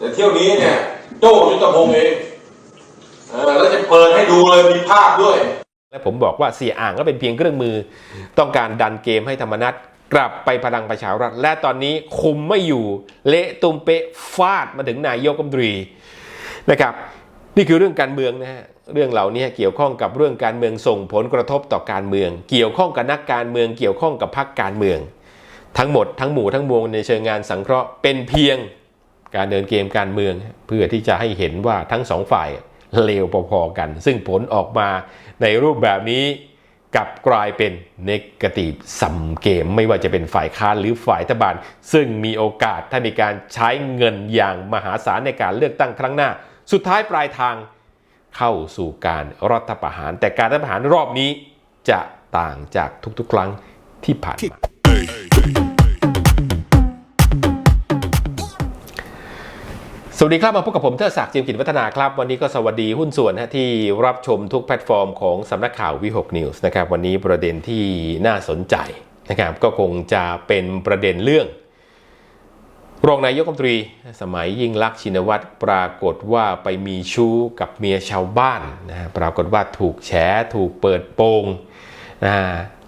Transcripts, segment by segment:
แต่เที่ยวนี้เนี่ยโจ้ยุทธพงศ์เองเออแล้วจะเปิดให้ดูเลยมีภาพด้วย และผมบอกว่าเสียอ่างก็เป็นเพียงเครื่องมือ ต้องการดันเกมให้ธรรมนัตกลับไปพลังประชารัฐ และตอนนี้คุมไม่อยู่เละตุมเปะฟาดมาถึงนายกรัฐมนตรีนะครับ นี่คือเรื่องการเมืองนะฮะเรื่องเหล่านี้เกี่ยวข้องกับเรื่องการเมืองส่งผลกระทบต่อการเมือง เกี่ยวข้องกับนักการเมือง เกี่ยวข้องกับพรรคการเมือง ทั้งหมดทั้งหมู่ทั้งมวลในเชิงงานสังเคราะห์เป็นเพียง การเดินเกมการเมือง เพื่อที่จะให้เห็นว่าทั้งสองฝ่ายเลวพอๆกัน ซึ่งผลออกมาในรูปแบบนี้กลับกลายเป็นเนกาทีฟซัมเกม ไม่ว่าจะเป็นฝ่ายค้านหรือฝ่ายรัฐบาล ซึ่งมีโอกาสถ้ามีการใช้เงินอย่างมหาศาลในการเลือกตั้งครั้งหน้า สุดท้ายปลายทางเข้าสู่การรัฐประหาร แต่การรัฐประหารรอบนี้จะต่างจากทุกๆ ครั้งที่ผ่านมา สวัสดีครับมาพบกับผมเทอศักดิ์จิมกิจวัฒนาครับ วันนี้ก็สวัสดีหุ้นส่วนฮะที่รับชมทุกแพลตฟอร์มของสำนักข่าววิหกนิวส์นะครับวันนี้ประเด็นที่น่าสนใจนะครับก็คงจะเป็นประเด็นเรื่อง รองนายกรัฐมนตรี สมัยยิ่งลักษณ์ชินวัตรปรากฏว่าไปมีชู้กับเมียชาวบ้านนะปรากฏว่าถูกแฉถูกเปิดโปงนะ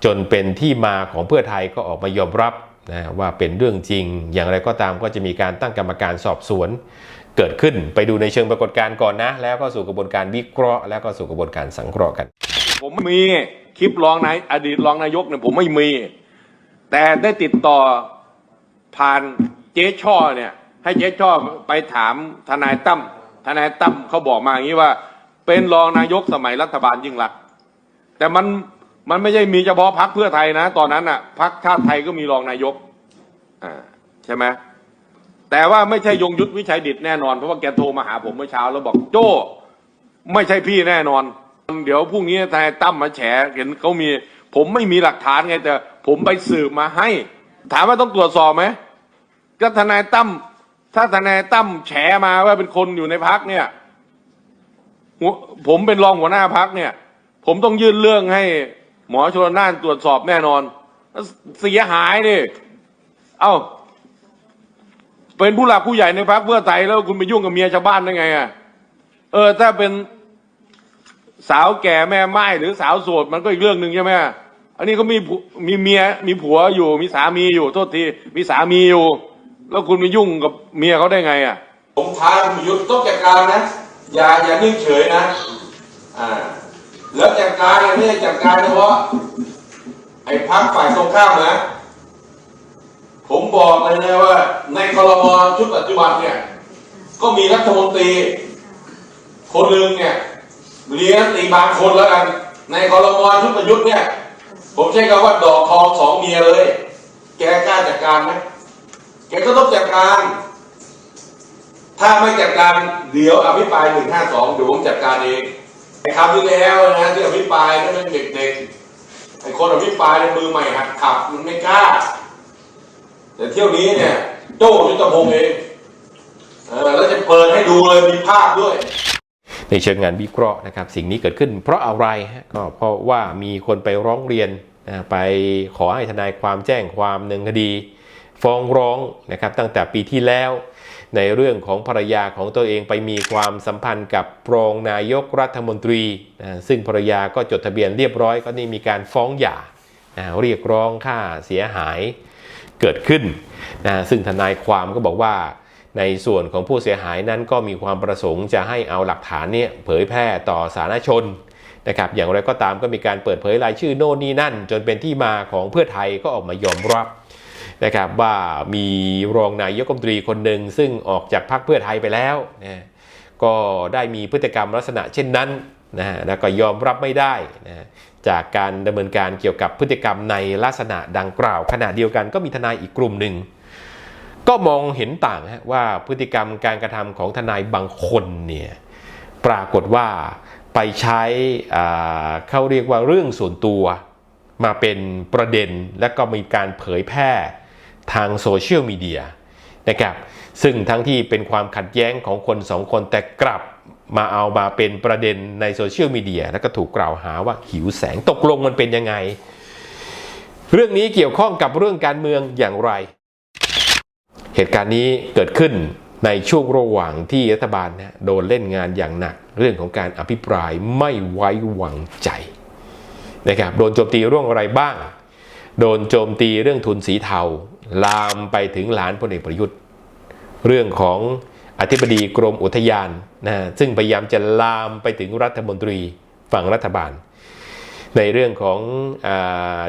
จนเป็นที่มาของเพื่อไทยก็ออกมายอมรับนะว่าเป็นเรื่องจริง อย่างไรก็ตามก็จะมีการตั้งกรรมการสอบสวน เกิดขึ้นไปดูในเชิงปรากฏการณ์ก่อนนะ แล้วก็สู่กระบวนการวิเคราะห์ แล้วก็สู่กระบวนการสังเคราะห์กัน ผมไม่มีคลิปรองนายอดีตรองนายกเนี่ยผมไม่มี แต่ได้ติดต่อผ่านเจ๊ช่อเนี่ย ให้เจ๊ช่อไปถามทนายตั้มทนายตั้มเขาบอกมาอย่างนี้ว่า เป็นรองนายกสมัยรัฐบาลยิ่งรัก แต่มันมันไม่ใช่มีเฉพาะพักเพื่อไทยนะ ตอนนั้นอะพักชาติไทยก็มีรองนายกอ่าใช่ไหม แต่ว่าไม่ใช่ยงยุทธวิชัยดิตแน่นอนเพราะว่าแกโทรมาหาผมเมื่อเช้าแล้วบอกโจ้ไม่ใช่พี่แน่นอน เดี๋ยวพรุ่งนี้ทนายตั้มมาแฉเห็นเขามี ผมไม่มีหลักฐานไง แต่ผมไปสืบมาให้ ถามว่าต้องตรวจสอบไหมก็ทนายตั้มถ้าทนายตั้มแฉมาว่าเป็นคนอยู่ในพักเนี่ยผมเป็นรองหัวหน้าพักเนี่ย ผมต้องยื่นเรื่องให้หมอชลน่านตรวจสอบแน่นอน เสียหายดิเอ้า เป็นผู้หลักผู้ใหญ่ในพักเพื่อไทยแล้วคุณไปยุ่งกับเมียชาวบ้านได้ไงอะเออ ถ้าเป็นสาวแก่แม่ไม้หรือสาวโสดมันก็อีกเรื่องหนึ่งใช่ไหมอันนี้เขามีผัวมีเมียมีผัวอยู่ มีสามีอยู่โทษทีมีสามีอยู่ แล้วคุณไปยุ่งกับเมียเขาได้ไงอะผมท้าคุณยุดต้องจัดการนะอย่าอย่านิ่งเฉยนะอ่าแล้วจัดการเนี่ยจัดการเฉพาะไอ้พักฝ่ายตรงข้ามนะ ผมบอกเลยนะว่า ในคอรมอชุดปัจจุบันเนี่ย ก็มีรัฐมนตรี คนหนึ่งเนี่ยเรียนตีบางคนแล้วกัน ในคอรมอชุดประยุทธ์เนี่ย ผมใช้คำว่าดอกทองสองเมียเลย แกกล้าจัดการไหมแกก็ต้องจัดการ ถ้าไม่จัดการเดี๋ยวอภิปรายหนึ่งห้าสองเดี๋ยวผมจัดการเองไอ้คำที่แล้วนะที่อภิปรายนั่นเป็นเด็กๆไอ้คนอภิปรายในมือใหม่หัดขับมันไม่กล้า แต่เที่ยวนี้เนี่ยโจ้ยุทธพงศ์เองเออแล้วจะเปิดให้ดูเลยมีภาพด้วยในเชิงงานวิเคราะห์นะครับสิ่งนี้เกิดขึ้น เพราะอะไรก็เพราะว่ามีคนไปร้องเรียนนะไปขอให้ทนายความแจ้งความหนึ่งคดี ฟ้องร้องนะครับตั้งแต่ปีที่แล้ว ในเรื่องของภรรยาของตัวเองไปมีความสัมพันธ์กับรองนายกรัฐมนตรีนะซึ่งภรรยาก็จดทะเบียนเรียบร้อย ก็นี่มีการฟ้องหย่านะเรียกร้องค่าเสียหาย เกิดขึ้นนะซึ่งทนายความก็บอกว่าในส่วนของผู้เสียหายนั้นก็มีความประสงค์จะให้เอาหลักฐานเนี่ยเผยแพร่ต่อสาธารณชนนะครับอย่างไรก็ตามก็มีการเปิดเผยรายชื่อโน่นนี่นั่น จนเป็นที่มาของเพื่อไทยก็ออกมายอมรับนะครับว่ามีรองนายกรัฐมนตรีคนหนึ่งซึ่งออกจากพรรคเพื่อไทยไปแล้วนะก็ได้มีพฤติกรรมลักษณะเช่นนั้น นะฮะแล้วก็ยอมรับไม่ได้นะจากการดำเนินการเกี่ยวกับพฤติกรรมในลักษณะดังกล่าว ขณะเดียวกันก็มีทนายอีกกลุ่มหนึ่ง ก็มองเห็นต่างว่าพฤติกรรมการกระทำของทนายบางคนเนี่ยปรากฏว่าไปใช้เขาเรียกว่าเรื่องส่วนตัวมาเป็นประเด็นและก็มีการเผยแพร่ทางโซเชียลมีเดียนะครับซึ่งทั้งที่เป็นความขัดแย้งของคนสองคนแต่กลับ มาเอามาเป็นประเด็นในโซเชียลมีเดียแล้วก็ถูกกล่าวหาว่าหิวแสงตกลงมันเป็นยังไง เรื่องนี้เกี่ยวข้องกับเรื่องการเมืองอย่างไร เหตุการณ์นี้เกิดขึ้นในช่วงระหว่างที่รัฐบาลนะโดนเล่นงานอย่างหนัก เรื่องของการอภิปรายไม่ไว้วางใจนะครับโดนโจมตีเรื่องอะไรบ้าง โดนโจมตีเรื่องทุนสีเทา ลามไปถึงหลานพลเอกประยุทธ์ เรื่องของ อธิบดีกรมอุทยานนะซึ่งพยายามจะลามไปถึงรัฐมนตรีฝั่งรัฐบาล ในเรื่องของอ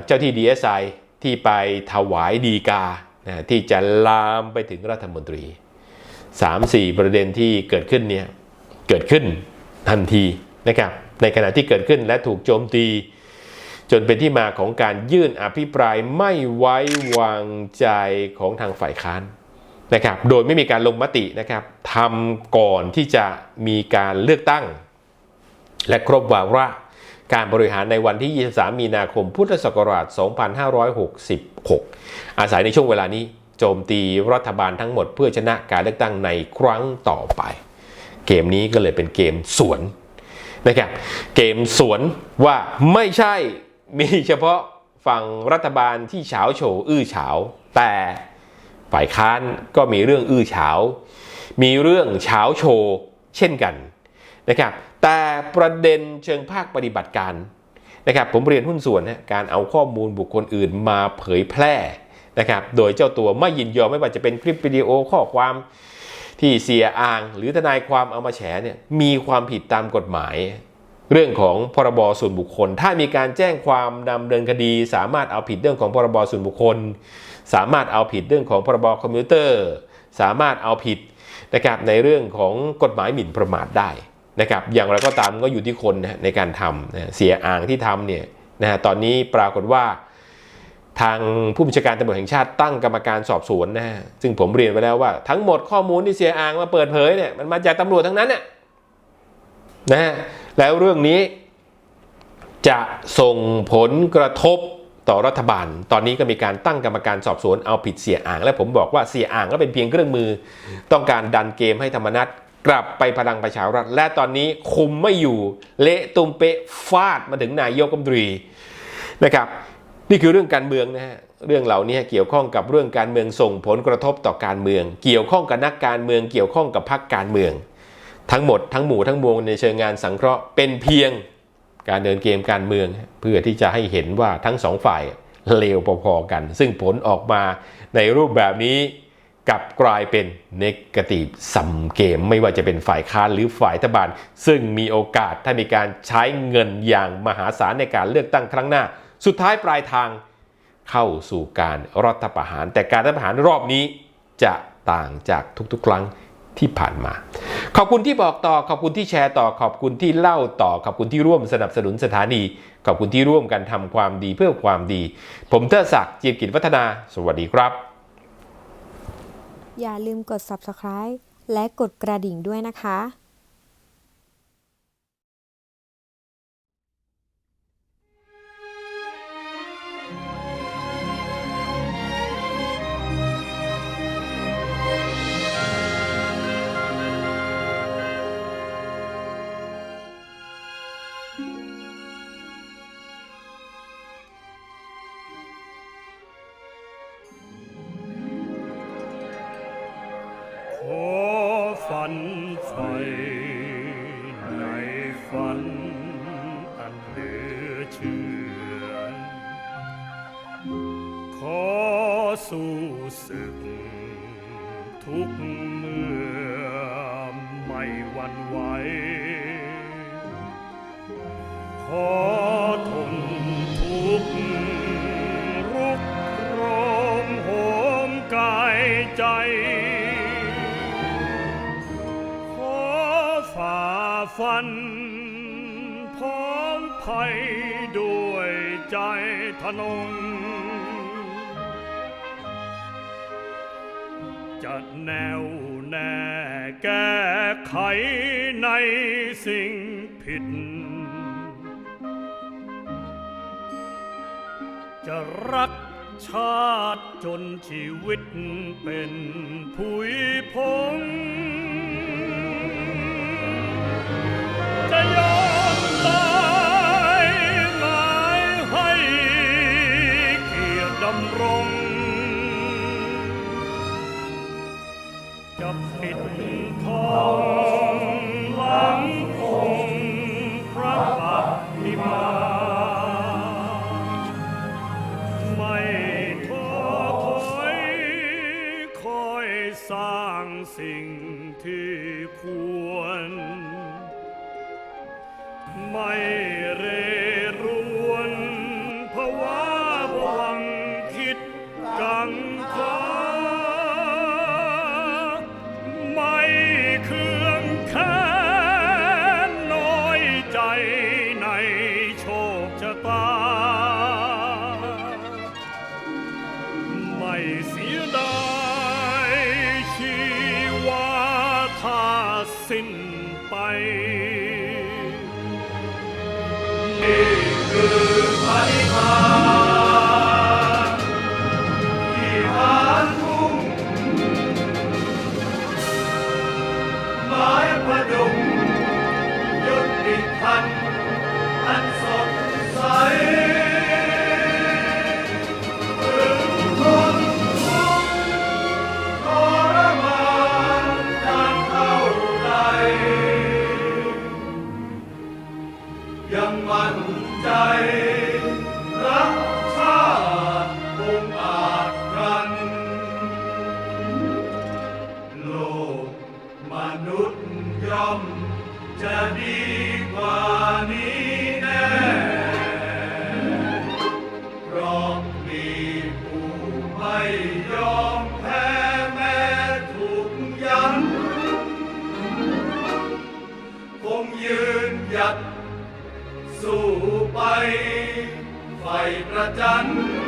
เจ้าที่ DSI ที่ไปถวายดีกานะที่จะลามไปถึงรัฐมนตรี 3-4 ประเด็นที่เกิดขึ้นเนี่ยเกิดขึ้นทันทีนะครับในขณะที่เกิดขึ้นและถูกโจมตี จนเป็นที่มาของการยื่นอภิปรายไม่ไว้วางใจของทางฝ่ายค้าน นะครับโดยไม่มีการลงมตินะครับทำก่อนที่จะมีการเลือกตั้ง และครบวาระการบริหารในวันที่ 23 มีนาคม พุทธศักราช 2566 อาศัยในช่วงเวลานี้โจมตีรัฐบาลทั้งหมดเพื่อชนะการเลือกตั้งในครั้งต่อไป เกมนี้ก็เลยเป็นเกมสวนนะครับเกมสวนว่าไม่ใช่มีเฉพาะฝั่งรัฐบาลที่เฉาโฉอื้อเฉาแต่ ฝ่ายค้านก็มีเรื่องอื้อเฉา มีเรื่องเฉาโชว์เช่นกันนะครับ แต่ประเด็นเชิงภาคปฏิบัติการนะครับผมเรียนหุ้นส่วนนะการเอาข้อมูลบุคคลอื่นมาเผยแพร่นะครับ โดยเจ้าตัวไม่ยินยอมไม่ว่าจะเป็นคลิปวิดีโอข้อความที่เสียอ้าง หรือทนายความเอามาแฉเนี่ยมีความผิดตามกฎหมาย เรื่องของพรบส่วนบุคคล ถ้ามีการแจ้งความดำเนินคดี สามารถเอาผิดเรื่องของพรบส่วนบุคคล สามารถเอาผิดเรื่องของพรบคอมพิวเตอร์ สามารถเอาผิดนะครับในเรื่องของกฎหมายหมิ่นประมาทได้นะครับอย่างไรก็ตามก็อยู่ที่คนนะในการทำนะเสียอ่างที่ทำเนี่ยนะฮะตอนนี้ปรากฏว่า ทางผู้บัญชาการตำรวจแห่งชาติตั้งกรรมการสอบสวนนะฮะซึ่งผมเรียนไว้แล้วว่าทั้งหมดข้อมูลที่เสียอ่างมาเปิดเผยเนี่ยมันมาจากตำรวจทั้งนั้นน่ะนะฮะแล้วเรื่องนี้จะส่งผลกระทบ ต่อรัฐบาล ตอนนี้ก็มีการตั้งกรรมการสอบสวนเอาผิดเสียอ่าง และผมบอกว่าเสียอ่างก็เป็นเพียงเครื่องมือ ต้องการดันเกมให้ธรรมนัตกลับไปพลังประชารัฐ และตอนนี้คุมไม่อยู่เละตุมเปะฟาดมาถึงนายกรัฐมนตรีนะครับ นี่คือเรื่องการเมืองนะฮะเรื่องเหล่านี้เกี่ยวข้องกับเรื่องการเมืองส่งผลกระทบต่อการเมือง เกี่ยวข้องกับนักการเมือง เกี่ยวข้องกับพรรคการเมือง ทั้งหมดทั้งหมู่ทั้งมวลในเชิงงานสังเคราะห์เป็นเพียง การเดินเกมการเมือง เพื่อที่จะให้เห็นว่าทั้งสองฝ่ายเลวพอๆกัน ซึ่งผลออกมาในรูปแบบนี้กลับกลายเป็นเนกาทีฟซัมเกม ไม่ว่าจะเป็นฝ่ายค้านหรือฝ่ายรัฐบาล ซึ่งมีโอกาสถ้ามีการใช้เงินอย่างมหาศาลในการเลือกตั้งครั้งหน้า สุดท้ายปลายทางเข้าสู่การรัฐประหาร แต่การรัฐประหารรอบนี้จะต่างจากทุกๆ ครั้งที่ผ่านมา อบคุณที่บอกต่อขอบคุณที่แชร์ต่อขอบคุณที่เล่าต่อขอบคุณที่ร่วมสนับสนุนสถานี ขอบคุณที่ร่วมกันทำความดีเพื่อความดี ผมเทอศักดิ์จีบกิจวัฒนา สวัสดีครับ อย่าลืมกด subscribe และกดกระดิ่งด้วยนะคะ ขอฝันไฟในฝันอันเหลือเชื่อ ขอสู้ศึก ทุกเมื่อไม่หวั่นไหว ขอทนทุกข์รุกโรมโหมกายใจ ฟันพร้อมภัยด้วยใจทนง จะแนวแน่แก้ไขในสิ่งผิด จะรักชาติจนชีวิตเป็นผุยพง จะยอมตายหมายให้เกียรติดำรง จะฝ่ปิดทองหลังองค์พระปฏิมา ไม่ท้อถอยคอยสร้างสิ่ง ไม่เรรวนภาวะผวังคิดกังขาไม่เครื่องแค้นน้อยใจในโชคชะตา ไม่เสียดายชีวาถ้าสิ้นไป มนุษย์ย่อมจะดีกว่านี้แน่เพราะมีผู้ไม่ยอมแพ้แม้ถูกยันคงยืนหยัดสู้ไปไฟประจันย